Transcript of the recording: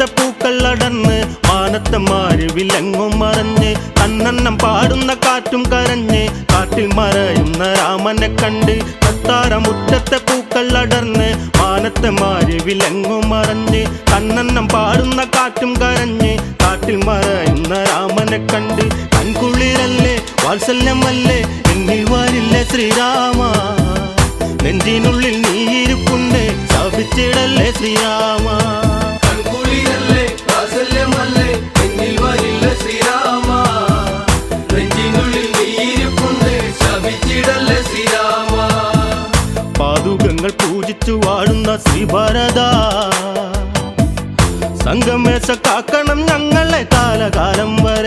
മാനത്തെ പൂക്കൾ അടന്ന് മാനത്തെ മാരുവിലെങ്ങും മറഞ്ഞ് കണ്ണെണ്ണം പാടുന്ന കാറ്റും കരഞ്ഞ് കാട്ടിൽ മറയുന്ന രാമനെ കണ്ട് കത്താറ മുറ്റത്തെ പൂക്കൾ അടർന്ന് മാനത്തെ മാരുവിലെങ്ങും മറഞ്ഞ് കണ്ണെണ്ണം പാടുന്ന കാറ്റും കരഞ്ഞ് കാട്ടിൽ മറയുന്ന രാമനെ കണ്ട് കൺകുളിരല്ലേ വാത്സല്യമല്ലേ എന്നിൽ വരില്ലേ ശ്രീരാമ? നെഞ്ചിനുള്ളിൽ പാതുകങ്ങൾ പൂജിച്ചു വാഴുന്ന ശ്രീഭാരത. സംഘമേശ കാക്കണം ഞങ്ങളെ കാലകാലം വരെ.